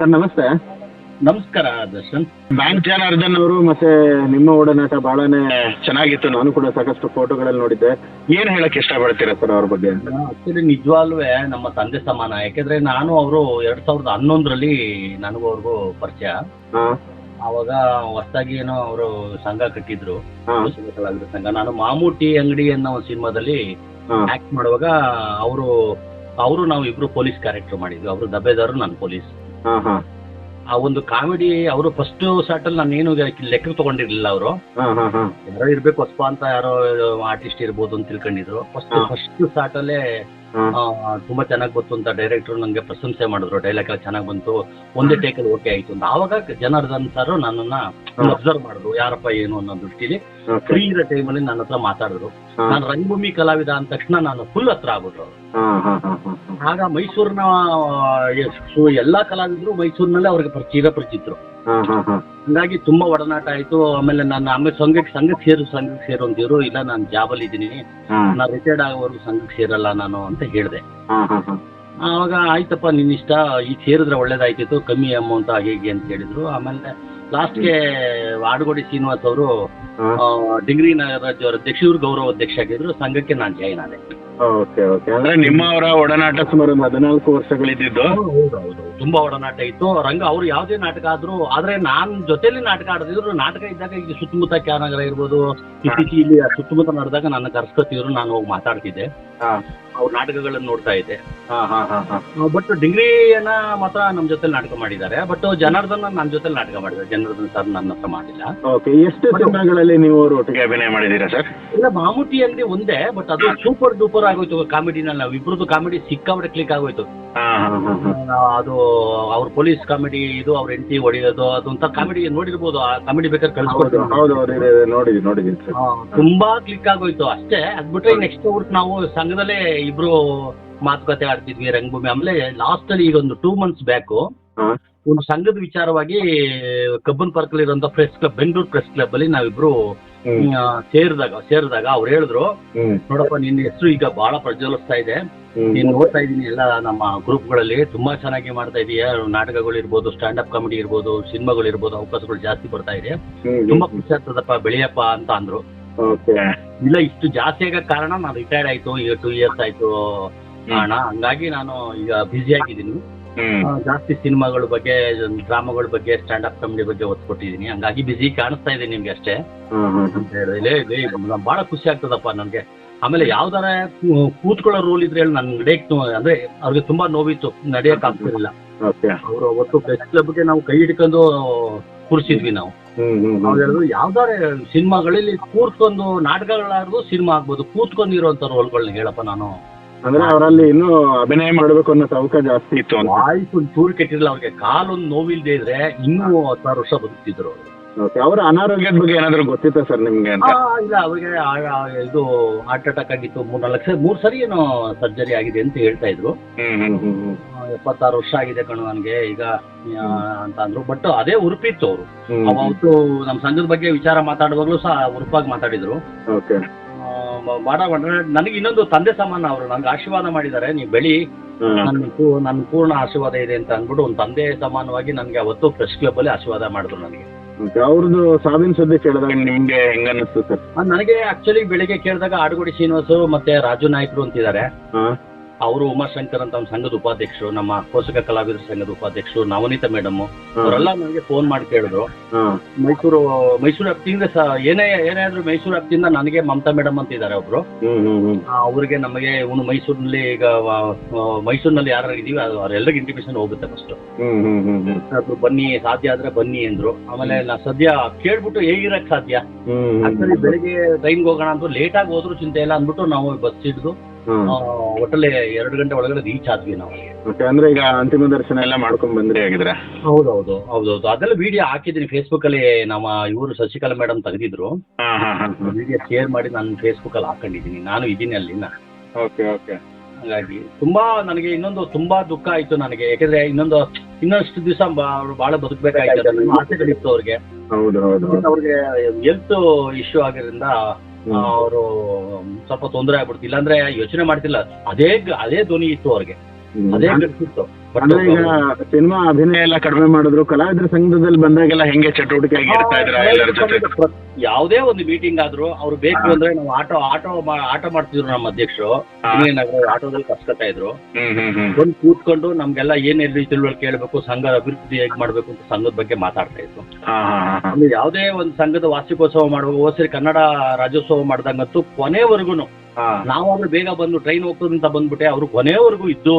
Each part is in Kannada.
ಸರ್ ನಮಸ್ತೆ. ನಮಸ್ಕಾರ ದರ್ಶನ್. ಬ್ಯಾಂಕ್ ಜನಾರ್ದನ್ ಅವರು ಮತ್ತೆ ನಿಮ್ಮ ಒಡನಾಟ ಬಹಳನೇ ಚೆನ್ನಾಗಿತ್ತು. ನಾನು ಕೂಡ ಸಾಕಷ್ಟು ಫೋಟೋಗಳಲ್ಲಿ ನೋಡಿದ್ದೆ. ಏನ್ ಹೇಳಕ್ ಇಷ್ಟಪಡ್ತೀರಾ ಸರ್ ಅವ್ರ ಬಗ್ಗೆ ಆಕ್ಚುಲಿ ನಿಜವಾಗ್ಲೂ ನಮ್ಮ ತಂದೆ ಸಮಾನ ಯಾಕೆಂದ್ರೆ ನಾನು ಅವರು ಎರಡ್ ಸಾವಿರದ ಹನ್ನೊಂದರಲ್ಲಿ ನನಗೂ ಅವ್ರಿಗೂ ಪರಿಚಯ. ಅವಾಗ ಹೊಸದಾಗಿ ಏನೋ ಅವರು ಸಂಘ ಕಟ್ಟಿದ್ರು. ಸಂಘ. ನಾನು ಮಾಮೂಟಿ ಅಂಗಡಿ ಅನ್ನೋ ಒಂದು ಸಿನಿಮಾದಲ್ಲಿ ಆಕ್ಟ್ ಮಾಡುವಾಗ ಅವರು ಅವರು ನಾವು ಇಬ್ರು ಪೊಲೀಸ್ ಕ್ಯಾರೆಕ್ಟರ್ ಮಾಡಿದ್ವಿ. ಅವರು ದಬ್ಬೆದಾರರು ನಾನು ಪೊಲೀಸ್. ಆ ಒಂದು ಕಾಮಿಡಿ ಅವರು ಫಸ್ಟ್ ಶಾರ್ಟಲ್ಲಿ ನಾನು ಏನು ಲೆಕ್ಕ ತಗೊಂಡಿರ್ಲಿಲ್ಲ ಅವರು. ಯಾರೋ ಇರ್ಬೇಕು ಹೊಸಪ ಅಂತ ಯಾರೋ ಆರ್ಟಿಸ್ಟ್ ಇರ್ಬೋದು ಅಂತ ತಿಳ್ಕೊಂಡಿದ್ರು. ಫಸ್ಟ್. ಫಸ್ಟ್ ಸ್ಟಾರ್ಟಲ್ಲೇ ಹಾ ತುಂಬಾ ಚೆನ್ನಾಗಿ ಬಂತು ಅಂತ ಡೈರೆಕ್ಟರ್ ನಂಗೆ ಪ್ರಶಂಸೆ ಮಾಡಿದ್ರು. ಡೈಲಾಗ್ ಎಲ್ಲ ಚೆನ್ನಾಗಿ ಬಂತು. ಒಂದೇ ಟೇಕಲ್ಲಿ ಓಕೆ ಆಯ್ತು ಅಂತ. ಆವಾಗ ಜನಾರ್ದನ್ ಸರ್ ನನ್ನನ್ನ ಅಬ್ಸರ್ವ್ ಮಾಡಿದ್ರು. ಯಾರಪ್ಪ ಏನು ಅನ್ನೋ ದೃಷ್ಟಿಲಿ ಫ್ರೀ ಇರೋ ಟೈಮಲ್ಲಿ ನನ್ನ ಹತ್ರ ಮಾತಾಡಿದ್ರು. ನಾನು ರಂಗಭೂಮಿ ಕಲಾವಿದ ಅಂದ ತಕ್ಷಣ ನಾನು ಫುಲ್ ಹತ್ರ ಆಗ್ಬಿಟ್ರು ಆಗ ಮೈಸೂರಿನ ಎಲ್ಲಾ ಕಲಾವಿದ್ರು ಮೈಸೂರಿನಲ್ಲೇ ಅವ್ರಿಗೆ ಪರಿಚಯ ಪರಿಚಿತರು. ಹಂಗಾಗಿ ತುಂಬಾ ಒಡನಾಟ ಆಯ್ತು. ಆಮೇಲೆ ನಾನು ಆಮೇಲೆ ಸಂಘಕ್ಕೆ ಸಂಘಕ್ಕೆ ಸೇರು ಸಂಘಕ್ಕೆ ಸೇರು ಅಂತಿದ್ರು ಇಲ್ಲ ನಾನು ಜಾಬಲ್ಲಿ ಇದ್ದೀನಿ. ಹಾ. ನಾನು ರಿಟೈರ್ಡ್ ಆಗೋವರೆಗೂ ಸಂಘಕ್ಕೆ ಸೇರಲ್ಲ ನಾನು ಅಂತ ಹೇಳಿದೆ. ಆವಾಗ ಆಯ್ತಪ್ಪ ನಿನ್ನ ಇಷ್ಟ ಈಗ ಸೇರಿದ್ರೆ ಒಳ್ಳೇದಾಯ್ತಿತ್ತು ಕಮ್ಮಿ ಅಮೌಂಟ್ ಹೇಗೆ ಹೀಗೆ ಅಂತ ಹೇಳಿದ್ರು. ಆಮೇಲೆ ಲಾಸ್ಟ್ಗೆ ಆಡುಗೋಡಿ ಶ್ರೀನಿವಾಸ್ ಅವರು ಡಿಗ್ರಿ ನಾಗರಾಜ್ ಅವರ ಅಧ್ಯಕ್ಷರು ಗೌರವ ಅಧ್ಯಕ್ಷ ಆಗಿದ್ರು. ಸಂಘಕ್ಕೆ ನಾನು ಜಾಯಿನ್ ಆದೆ. Okay okay. ಅಂದ್ರೆ ನಿಮ್ಮವರ ಒಡನಾಟ ಸುಮಾರು ಒಂದು ಹದಿನಾಲ್ಕು ವರ್ಷಗಳಿದ್ದು ತುಂಬಾ ಒಡನಾಟ ಇತ್ತು. ರಂಗ ಅವ್ರು ಯಾವುದೇ ನಾಟಕ ಆದ್ರೂ ಆದ್ರೆ ನಾನ್ ಜೊತೆಲಿ ನಾಟಕ ಆಡದಿದ್ರು ನಾಟಕ ಇದ್ದಾಗ ಈಗ ಸುತ್ತಮುತ್ತ ಕ್ಯಾನಗರ ಇರ್ಬೋದು. ಇಲ್ಲಿ ಸುತ್ತಮುತ್ತ ನಡೆದಾಗ ನನ್ನ ಕರ್ಸ್ಕೊತಿದ್ರು. ನಾನು ಹೋಗಿ ಮಾತಾಡ್ತಿದ್ದೆ. ಅವ್ರ ನಾಟಕಗಳನ್ನ ನೋಡ್ತಾ ಇದ್ದೆ. ಹಾ ಹಾ ಹಾ ಹಾ. ಬಟ್ ಡಿಗ್ರಿಯನ್ನ ಮಾತ್ರ ನಮ್ ಜೊತೆ ನಾಟಕ ಮಾಡಿದ್ದಾರೆ. ಬಟ್ ಜನಾರ್ದನ್ ನನ್ನ ಜೊತೆ ನಾಟಕ ಮಾಡಿದ್ದಾರೆ. ಜನಾರ್ದನ್ ಸರ್ ನನ್ನ ಹತ್ರ ಮಾಡಿಲ್ಲ. ಓಕೆ ಎಷ್ಟು ಸಿನಿಮಾಗಳಲ್ಲಿ ನೀವು ಅವ್ರ ಒಟ್ಟಿಗೆ ಅಭಿನಯ ಮಾಡಿದ್ದೀರಾ ಸರ್? ಇಲ್ಲ ಮಾಮೂಟಿ ಅಂಗಡಿ ಒಂದೇ ಬಟ್ ಅದು ಸೂಪರ್ ಡೂಪರ್ ಆಗೋಯ್ತು ಕಾಮಿಡಿನ ನಾವು ಇಬ್ರದ್ದು ಕಾಮಿಡಿ ಸಿಕ್ಕಾಬಿಟ್ಟು ಕ್ಲಿಕ್ ಆಗೋಯ್ತು. ಆ, ಅದು ಅವ್ರ ಪೊಲೀಸ್ ಕಾಮಿಡಿ ಇದು ಅವ್ರ ಹೆಂಡತಿ ಹೊಡೆಯೋದು ಅದೊಂಥರ ಕಾಮಿಡಿ ನೋಡಿರ್ಬೋದು. ಆ ಕಾಮಿಡಿ ಬೇಕಾದ್ರೆ ಹೌದು ಕಳ್ಸ್ಕೊಡ್ತೀನಿ ಹೌದು ಹೌದು ಇದೆ, ಇದೆ, ನೋಡಿದ್ದೀನಿ ನೋಡಿದ್ದೀನಿ ಸರ್. ಆ, ತುಂಬಾ ಕ್ಲಿಕ್ ಆಗೋಯ್ತು ಅಷ್ಟೇ. ಅದ್ ಬಿಟ್ರೆ ನೆಕ್ಸ್ಟ್ ಔಟ್ ನಾವು ಸಂಘದಲ್ಲೇ ಇಬ್ರು ಮಾತುಕತೆ ಆಡ್ತಿದ್ವಿ ರಂಗಭೂಮಿ. ಆಮೇಲೆ ಲಾಸ್ಟ್ ಅಲ್ಲಿ ಈಗ ಒಂದು ಟೂ ಮಂತ್ಸ್ ಬ್ಯಾಕು ಹಾ. ಒಂದು ಸಂಘದ ವಿಚಾರವಾಗಿ ಕಬ್ಬನ್ ಪಾರ್ಕ್ ಇರುವಂತ press club Bengaluru press club ಅಲ್ಲಿ ನಾವಿಬ್ರು ಸೇರಿದಾಗ ಸೇರಿದಾಗ ಅವ್ರು ಹೇಳಿದ್ರು ನೋಡಪ್ಪ ನಿನ್ನ ಹೆಸರು ಈಗ ಬಹಳ ಪ್ರಜ್ವಲಿಸ್ತಾ ಇದೆ. ನೀನ್ ನೋಡ್ತಾ ಇದೀನಿ ಎಲ್ಲ ನಮ್ಮ ಗ್ರೂಪ್ಗಳಲ್ಲಿ ತುಂಬಾ ಚೆನ್ನಾಗಿ ಮಾಡ್ತಾ ಇದೀಯ. ನಾಟಕಗಳು ಇರ್ಬೋದು ಸ್ಟ್ಯಾಂಡ್ ಅಪ್ ಕಾಮಿಡಿ ಇರ್ಬೋದು ಸಿನಿಮಾಗಳು ಇರ್ಬೋದು ಅವಕಾಶಗಳು ಜಾಸ್ತಿ ಬರ್ತಾ ಇದೆ. ತುಂಬಾ ಖುಷಿ ಆಗ್ತದಪ್ಪ ಬೆಳೆಯಪ್ಪ ಅಂತ ಅಂದ್ರು. ಇಲ್ಲ ಇಷ್ಟು ಜಾಸ್ತಿ ಆಗ ಕಾರಣ ನಾನು ರಿಟೈರ್ಡ್ ಆಯ್ತು ಈಗ ಟೂ ಇಯರ್ಸ್ ಆಯ್ತು ಅಣ್ಣ. ಹಂಗಾಗಿ ನಾನು ಈಗ ಬ್ಯುಸಿ ಆಗಿದ್ದೀನಿ. ಜಾಸ್ತಿ ಸಿನಿಮಾಗಳ ಬಗ್ಗೆ ಡ್ರಾಮಾಗಳ ಬಗ್ಗೆ ಸ್ಟ್ಯಾಂಡ್ ಅಪ್ ಕಾಮಿಡಿ ಬಗ್ಗೆ ಒತ್ತು ಕೊಟ್ಟಿದ್ದೀನಿ ಹಂಗಾಗಿ ಬಿಸಿ ಕಾಣಿಸ್ತಾ ಇದೆ ನಿಮ್ಗೆ ಅಷ್ಟೇ. ಬಹಳ ಖುಷಿ ಆಗ್ತದಪ್ಪ ನನ್ಗೆ. ಆಮೇಲೆ ಯಾವ್ದಾರ ಕೂತ್ಕೊಳ್ಳೋ ರೂಲ್ ಇದ್ರೆ ಹೇಳಿ ನನ್ ನಡೆಯಕ್ ಅಂದ್ರೆ ಅವ್ರಿಗೆ ತುಂಬಾ ನೋವಿತ್ತು ನಡೆಯಕ್ ಆಗ್ತಿರ್ಲಿಲ್ಲ. ಅವ್ರು ಅವತ್ತು ಪ್ರೆಸ್ ಕ್ಲಬ್ಗೆ ನಾವು ಕೈ ಹಿಡ್ಕೊಂಡು ಕೂರಿಸಿದ್ವಿ ನಾವು. ಹೇಳಿದ್ರು ಯಾವ್ದಾರೆ ಸಿನಿಮಾಗಳಲ್ಲಿ ಕೂತ್ಕೊಂಡು ನಾಟಕಗಳಾದ್ರು ಸಿನಿಮಾ ಆಗ್ಬೋದು ಕೂತ್ಕೊಂಡಿರುವಂತ ರೋಲ್ಗಳನ್ನ ಹೇಳಪ್ಪ ನಾನು. ಅಂದ್ರೆ ಅವರಲ್ಲಿ ಇನ್ನು ಅಭಿನಯ ಮಾಡಬೇಕು ಅನ್ನೋ ಸೌಕ ಜಾಸ್ತಿ ಇತ್ತು ಅಂತ. ವಾಯ್ಸ್ ಒಂದು ಚೂರು ಕೆಟ್ಟಿರಲಿಲ್ಲ ಅವ್ರಿಗೆ ಕಾಲೊಂದು ನೋವಿಲ್ದೇ ಇದ್ರೆ ಇನ್ನೂ ಹತ್ತಾರು ವರ್ಷ ಬದುಕ್ತಿದ್ರು ಅವ್ರು. ಅವರ ಅನಾರೋಗ್ಯದ ಬಗ್ಗೆ ಏನಾದ್ರು ಗೊತ್ತಿತ್ತಾ ಸರ್ ನಿಮ್ಗೆ ಅಂತ? ಆ, ಇಲ್ಲ ಅವ್ರಿಗೆ ಆ- ಆ ಇದು ಹಾರ್ಟ್ ಅಟ್ಯಾಕ್ ಆಗಿತ್ತು ಮೂರ್ ನಾಲ್ಕು ಸರಿ ಮೂರ್ ಸರಿ ಏನೋ ಸರ್ಜರಿ ಆಗಿದೆ ಅಂತ ಹೇಳ್ತಾ ಇದ್ರು. ಹ್ಮ್ ಹ್ಮ್ ಹ್ಮ್ ಹ್ಮ್. ಆ, ಎಪ್ಪತ್ತಾರು ವರ್ಷ ಆಗಿದೆ ಕಣು ನನ್ಗೆ ಈಗ ಆ, ಅಂತ ಅಂದ್ರು. ಬಟ್ ಅದೇ ಉರುಪಿತ್ತು ಅವರು. ಹ್ಮ್ ಅವತ್ತು ನಮ್ಮ ಸಂಘದ ಬಗ್ಗೆ ವಿಚಾರ ಮಾತಾಡುವಾಗಲೂ ಸಹ ಉರುಪಾಗಿ ಮಾತಾಡಿದ್ರು. ಓಕೆ ಮಾಡ ನನಗೆ ಇನ್ನೊಂದು ತಂದೆ ಸಮಾನ ಅವರು. ನನಗೆ ಆಶೀರ್ವಾದ ಮಾಡಿದ್ದಾರೆ. ನೀವು ಬೆಳಿ. ನನ್ ನನ್ನ ನನ್ನ ಪೂರ್ಣ ಆಶೀರ್ವಾದ ಇದೆ ಅಂತ ಅಂದ್ಬಿಟ್ಟು ಒಂದು ತಂದೆ ಸಮಾನವಾಗಿ ನನಗೆ ಅವತ್ತು ಪ್ರೆಸ್ ಕ್ಲಬ್ ಅಲ್ಲಿ ಆಶೀರ್ವಾದ ಮಾಡಿದ್ರು ನನಗೆ. ಅವ್ರದ್ದು ಸಾವಿನ ಸುದ್ದಿ ಕೇಳಿದಾಗ ನಿಮ್ಗೆ ಹೆಂಗ ಅನ್ನಿಸ್ತು ಸರ್? ನನಗೆ ಆಕ್ಚುಲಿ ಬೆಳಿಗ್ಗೆ ಕೇಳಿದಾಗ ಆಡುಗೋಡಿ ಶ್ರೀನಿವಾಸು ಮತ್ತೆ ರಾಜು ನಾಯ್ಕರು ಅಂತಿದ್ದಾರೆ. ಅವರು ಉಮಾಶಂಕರ್ ಅಂತ ಒಂದು ಸಂಘದ ಉಪಾಧ್ಯಕ್ಷರು ನಮ್ಮ ಕೋಸಕ ಕಲಾವಿದರ ಸಂಘದ ಉಪಾಧ್ಯಕ್ಷರು ನವನೀತ ಮೇಡಮ್ ಅವರೆಲ್ಲ ನನಗೆ ಫೋನ್ ಮಾಡಿ ಕೇಳಿದ್ರು. ಮೈಸೂರು ಮೈಸೂರು ವ್ಯಾಪ್ತಿಯಿಂದ ಏನೇ ಏನೇ ಆದ್ರೂ ಮೈಸೂರು ವ್ಯಾಪ್ತಿಯಿಂದ ನನಗೆ ಮಮತಾ ಮೇಡಮ್ ಅಂತ ಇದ್ದಾರೆ ಒಬ್ರು. ಅವ್ರಿಗೆ ನಮಗೆ ಇವನು ಮೈಸೂರಿನಲ್ಲಿ ಈಗ ಮೈಸೂರಿನಲ್ಲಿ ಯಾರು ಇದೀವಿ ಅವರೆಲ್ಲರಿಗೆ ಇಂಟಿಮೇಶನ್ ಹೋಗುತ್ತೆ ಫಸ್ಟ್ ಅದು ಬನ್ನಿ ಸಾಧ್ಯ ಆದ್ರೆ ಬನ್ನಿ ಅಂದ್ರು. ಆಮೇಲೆ ನಾ ಸದ್ಯ ಕೇಳ್ಬಿಟ್ಟು ಹೇಗಿರಕ್ ಸಾಧ್ಯ? ಆಕ್ಚುಲಿ ಬೆಳಿಗ್ಗೆ ಟ್ರೈನ್ಗೆ ಹೋಗೋಣ ಅಂದ್ರು ಲೇಟ್ ಆಗಿ ಹೋದ್ರು ಚಿಂತೆ ಇಲ್ಲ ಅಂದ್ಬಿಟ್ಟು ನಾವು ಬಸ್ ಹಿಡಿದು ಒಟ್ಟಲ್ಲಿ ಎರಡು ಗಂಟೆ ಒಳಗಡೆ ರೀಚ್ ಆದ್ವಿ ನಾವು ಓಕೆ ಅಂದ್ರೆ ಈಗ ಅಂತಿಮ ದರ್ಶನ ಎಲ್ಲ ಮಾಡ್ಕೊಂಡ್ ಬಂದ್ರೆ ಆಗಿದ್ರೆ ಹೌದೌದು ಹೌದೌದು. ಅದೆಲ್ಲ ವಿಡಿಯೋ ಹಾಕಿದ್ರಿ ಫೇಸ್ಬುಕ್ ಅಲ್ಲಿ ನಮ್ಮ ಇವರು ಶಶಿಕಲಾ ಮೇಡಮ್ ತೆಗೆದಿದ್ರು. ಹಾ ಹಾ ಹಾ. ವಿಡಿಯೋ ಶೇರ್ ಮಾಡಿ ನಾನು ಫೇಸ್ಬುಕ್ ಅಲ್ಲಿ ಹಾಕೊಂಡಿದ್ದೀನಿ. ನಾನು ಇದ್ದೀನಿ ಅಲ್ಲಿ ಓಕೆ ಓಕೆ ಹಾಗಾಗಿ ತುಂಬಾ ನನಗೆ ಇನ್ನೊಂದು ತುಂಬಾ ದುಃಖ ಆಯ್ತು ನನಗೆ. ಯಾಕಂದ್ರೆ ಇನ್ನೊಂದು ಇನ್ನಷ್ಟು ದಿವಸ ಬಹಳ ಬದುಕಬೇಕಾಗಿತ್ತು ಆಸೆಗಳಿತ್ತು ಅವ್ರಿಗೆ. ಹೌದು ಹೌದು ಹೌದು. ಅವ್ರಿಗೆ ಹೆಲ್ತ್ ಇಶ್ಯೂ ಆಗಿರೋದ್ರಿಂದ. ಅವರು ಸ್ವಲ್ಪ ತೊಂದರೆ ಆಗ್ಬಿಡ್ತು. ಇಲ್ಲಾಂದ್ರೆ ಯೋಚನೆ ಮಾಡ್ತಿಲ್ಲ. ಅದೇ ಅದೇ ಧ್ವನಿ ಇತ್ತು ಅವ್ರಿಗೆ. ಅದೇ ಅಂದ್ರೆ ಈಗ ಸಿನಿಮಾ ಅಭಿನಯ ಎಲ್ಲ ಕಡಿಮೆ ಮಾಡಿದ್ರು ಕಲಾವಿದರ ಸಂಘದಲ್ಲಿ ಬಂದಾಗೆಲ್ಲ ಹೆಂಗೆ ಚಟುವಟಿಕೆ ಆಗಿ ಇರ್ತಾ ಇದ್ರ ಎಲ್ಲರ ಜೊತೆ? ಯಾವುದೇ ಒಂದು ಮೀಟಿಂಗ್ ಆದ್ರೂ ಅವ್ರು ಬೇಕು ಅಂದ್ರೆ ನಾವು ಆಟೋ ಆಟೋ ಆಟೋ ಮಾಡ್ತಿದ್ರು ನಮ್ಮ ಅಧ್ಯಕ್ಷರು. ಆಟೋದಲ್ಲಿ ಕರ್ಸ್ಕೊತಾ ಇದ್ರು. ಬಂದು ಕೂತ್ಕೊಂಡು ನಮ್ಗೆಲ್ಲ ಏನ್ ಎಲ್ಲಿ ತಿಳುವಳಿಕೆ ಹೇಳ್ಬೇಕು ಸಂಘದ ಅಭಿವೃದ್ಧಿ ಹೇಗ್ ಮಾಡ್ಬೇಕು ಅಂತ ಸಂಘದ ಬಗ್ಗೆ ಮಾತಾಡ್ತಾ ಇದ್ರು. ಹಾ ಯಾವುದೇ ಒಂದು ಸಂಘದ ವಾರ್ಷಿಕೋತ್ಸವ ಮಾಡುವ ಓಸರಿ ಕನ್ನಡ ರಾಜ್ಯೋತ್ಸವ ಮಾಡ್ದಂಗಂತೂ ಕೊನೆವರೆಗೂ ನಾವಾದ್ರೂ ಬೇಗ ಬಂದು ಟ್ರೈನ್ ಹೋಗ್ತದೆ ಅಂತ ಬಂದ್ಬಿಟ್ಟೆ ಅವರು ಕೊನೆಯವರೆಗೂ ಇದ್ದು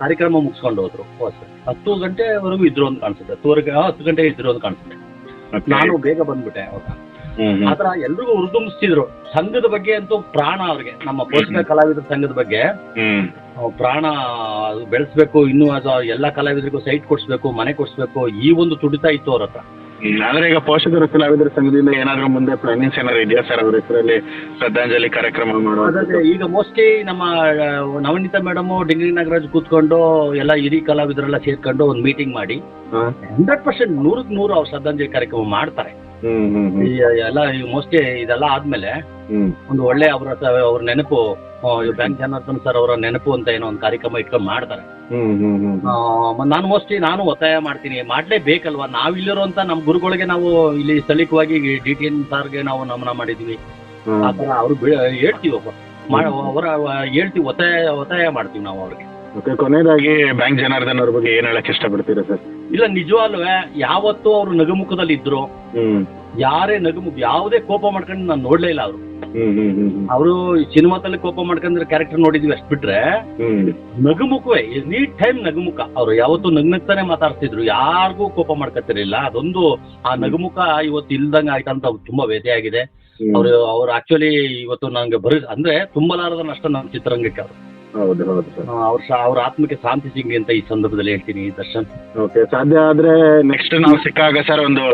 ಕಾರ್ಯಕ್ರಮ ಮುಗಿಸ್ಕೊಂಡು ಹೋದ್ರು. ಹತ್ತು ಗಂಟೆವರೆಗೂ ಇದ್ರು ಅಂತ ಕಾಣಿಸುತ್ತೆ. ಹತ್ತುವರೆಗೆ ಹತ್ತು ಗಂಟೆ ಇದ್ರು ಅಂತ ಕಾಣಿಸುತ್ತೆ. ನಾನು ಬೇಗ ಬಂದ್ಬಿಟ್ಟೆ ಅವಾಗ. ಆತರ ಎಲ್ರಿಗೂ ಉರ್ದುಂಬಿಸ್ತಿದ್ರು ಸಂಘದ ಬಗ್ಗೆ ಅಂತೂ ಪ್ರಾಣ ಅವ್ರಿಗೆ. ನಮ್ಮ ಪೋಷಕ ಕಲಾವಿದರ ಸಂಘದ ಬಗ್ಗೆ. ಪ್ರಾಣ ಅದು ಬೆಳೆಸ್ಬೇಕು ಇನ್ನೂ ಅದು ಎಲ್ಲಾ ಕಲಾವಿದರಿಗೂ ಸೈಟ್ ಕೊಡ್ಸ್ಬೇಕು ಮನೆ ಕೊಡ್ಸ್ಬೇಕು ಈ ಒಂದು ತುಡಿತ ಇತ್ತು ಅವ್ರ ಹತ್ರ. ಆದ್ರೆ ಈಗ ಪೋಷಕರು ಕಲಾವಿದರ ಸಂಘದಿಂದ ಏನಾದ್ರು ಮುಂದೆ ಪ್ಲಾನಿಂಗ್ಸ್ ಏನಾದ್ರು ಇದೆಯಾ ಸರ್ ಅವ್ರ ಹೆಸರಲ್ಲಿ ಶ್ರದ್ಧಾಂಜಲಿ ಕಾರ್ಯಕ್ರಮ ಮಾಡುವ ಈಗ ಮೋಸ್ಟ್ಲಿ ನಮ್ಮ ನವನೀತಾ ಮೇಡಮ್ ಡಿಂಗ್ರಿ ನಾಗರಾಜ್ ಕೂತ್ಕೊಂಡು ಎಲ್ಲ ಹಿರಿ ಕಲಾವಿದರೆಲ್ಲ ಸೇರ್ಕೊಂಡು ಒಂದು ಮೀಟಿಂಗ್ ಮಾಡಿ. ಹಂಡ್ರೆಡ್ ಪರ್ಸೆಂಟ್ ನೂರಕ್ಕೆ ನೂರು ಅವ್ರು ಶ್ರದ್ಧಾಂಜಲಿ ಕಾರ್ಯಕ್ರಮ ಮಾಡ್ತಾರೆ ಈ ಎಲ್ಲ ಮೋಸ್ಟ್ಲಿ ಇದೆಲ್ಲ ಆದ್ಮೇಲೆ ಹ್ಮ್. ಒಂದು ಒಳ್ಳೆ ಅವರ ಅವ್ರ ನೆನಪು ಬ್ಯಾಂಕ್ ಜನಾರ್ದನ್ ಸರ್ ಅವರ ನೆನಪು ಅಂತ ಏನೋ ಒಂದು ಕಾರ್ಯಕ್ರಮ ಇಟ್ಕೊಂಡು ಮಾಡ್ತಾರೆ. ಹ್ಮ್ ಹ್ಮ್ ಹ್ಮ್ ಆ, ಮ- ನಾನು ಮೋಸ್ಟ್ಲಿ ನಾನು ಒತ್ತಾಯ ಮಾಡ್ತೀನಿ. ಮಾಡ್ಲೇಬೇಕಲ್ವಾ? ನಾವು ಇಲ್ಲಿರುವಂತ ನಮ್ಮ ಗುರುಗಳಿಗೆ ನಾವು ಇಲ್ಲಿ ಸ್ಥಳೀಯವಾಗಿ ಡಿ ಟಿ ಎನ್ ಸಾರ್ಗೆ ನಾವು ನಮನ ಮಾಡಿದೀವಿ. ಆ ಹ್ಮ್ ಥರ ಅವ್ರು ಬಿ- ಹೇಳ್ತೀವಿ ಒಬ್ಬ. ಅವರ ಹೇಳ್ತೀವಿ ಒತ್ತಾಯ ಒತ್ತಾಯ ಮಾಡ್ತೀವಿ ನಾವು ಅವ್ರಿಗೆ. ಓಕೆ ಕೊನೆಯದಾಗಿ ಬ್ಯಾಂಕ್ ಜನಾರ್ದನ್ ಅವ್ರ ಬಗ್ಗೆ ಏನ್ ಹೇಳಕ್ ಇಷ್ಟಪಡ್ತೀರಾ ಸರ್? ಇಲ್ಲ ನಿಜವಾಗ್ಲೂ ಯಾವತ್ತೂ ಅವರು ನಗುಮುಖದಲ್ಲಿ ಇದ್ರು ಯಾರೇ ನಗುಮುಖ ಯಾವುದೇ ಕೋಪ ಮಾಡ್ಕೊಂಡು ನಾನು ನೋಡ್ಲೇ ಇಲ್ಲ ಅವರು. ಅವರು ಸಿನಿಮಾದಲ್ಲಿ ಕೋಪ ಮಾಡ್ಕೊಂಡ್ರೆ ಕ್ಯಾರೆಕ್ಟರ್ ನೋಡಿದ್ವಿ ಅಷ್ಟು ಬಿಟ್ರೆ ನಗುಮುಖವೇ ಎನಿ ಟೈಮ್ ನಗುಮುಖ. ಅವ್ರು ಯಾವತ್ತು ನಗ್ನಗ್ತಾನೆ ಮಾತಾಡ್ತಿದ್ರು ಯಾರಿಗೂ ಕೋಪ ಮಾಡ್ಕೊತಿರ್ಲಿಲ್ಲ ಅದೊಂದು ಆ ನಗುಮುಖ ಇವತ್ತು ಇಲ್ದಂಗ ಆಯ್ತಂತ ತುಂಬಾ ವ್ಯಥೆ ಆಗಿದೆ. ಅವರು ಅವ್ರು ಅವ್ರು ಆಕ್ಚುಲಿ ಇವತ್ತು ನಂಗೆ ಬರ ಅಂದ್ರೆ ತುಂಬಲಾರದ ನಷ್ಟ ನಮ್ಮ ಚಿತ್ರರಂಗಕ್ಕೆ ಅವರು ಹೌದು ಹೌದು ಸರ್. ಅವ್ರ ಅವ್ರ ಆತ್ಮಕ್ಕೆ ಶಾಂತಿ ಸಿಗ್ಲಿ ಅಂತ ಈ ಸಂದರ್ಭದಲ್ಲಿ ಹೇಳ್ತೀನಿ ದರ್ಶನ್. ಓಕೆ ಸಾಧ್ಯ ಆದ್ರೆ ನೆಕ್ಸ್ಟ್ ನಾವು ಸಿಕ್ಕಾಗ ಸರ್ ಒಂದು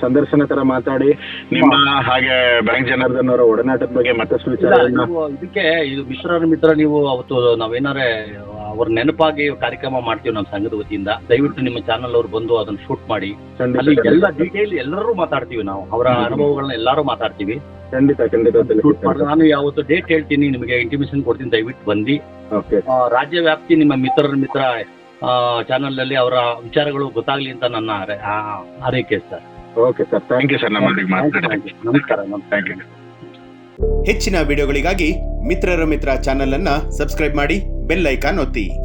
ಸಂದರ್ಶನ ತರ ಮಾತಾಡಿ. ನಿಮ್ಮ ಹಾಗೆ ಬ್ಯಾಂಕ್ ಜನಾರ್ದನ್ ಅವರ ಒಡನಾಟದ ಬಗ್ಗೆ ಮತ್ತಷ್ಟು ವಿಚಾರ ಇದಕ್ಕೆ ಇದು ಮಿಶ್ರ ಮಿತ್ರ ನೀವು ಅವತ್ತು ನಾವೇನಾರೆ ಅವ್ರ ನೆನಪಾಗಿ ಕಾರ್ಯಕ್ರಮ ಮಾಡ್ತೀವಿ ನಮ್ಮ ಸಂಘದ ವತಿಯಿಂದ. ದಯವಿಟ್ಟು ನಿಮ್ಮ ಚಾನಲ್ ಅವ್ರು ಬಂದು ಅದನ್ನ ಶೂಟ್ ಮಾಡಿ. ಅಲ್ಲಿ ಎಲ್ಲ. ಡೀಟೇಲ್ ಎಲ್ಲರೂ ಮಾತಾಡ್ತೀವಿ ನಾವು. ಅವರ. ಅನುಭವಗಳನ್ನ ಎಲ್ಲರೂ ಮಾತಾಡ್ತೀವಿ. ಖಂಡಿತ ಖಂಡಿತ. ಶೂಟ್ ಮಾಡಿ ನಾನು ಯಾವತ್ತು ಡೇಟ್ ಹೇಳ್ತೀನಿ ನಿಮಗೆ ಇಂಟಿಮೇಷನ್ ಕೊಡ್ತೀನಿ ದಯವಿಟ್ಟು ಬಂದು ರಾಜ್ಯ ವ್ಯಾಪ್ತಿ ನಿಮ್ಮ ಮಿತ್ರರ ಮಿತ್ರ ಚಾನಲ್ ಅಲ್ಲಿ ಅವರ ವಿಚಾರಗಳು ಗೊತ್ತಾಗ್ಲಿ ಅಂತ ನನ್ನ ಆರೈಕೆ sir. Okay sir thank you sir ನಮಸ್ಕಾರ ನಮಸ್ಕಾರ. ಥ್ಯಾಂಕ್ ಯು ಹೆಚ್ಚಿನ ವಿಡಿಯೋಗಳಿಗಾಗಿ ಮಿತ್ರರ ಮಿತ್ರ ಚಾನೆಲ್ ಅನ್ನ ಸಬ್ಸ್ಕ್ರೈಬ್ ಮಾಡಿ. Bella Icanoti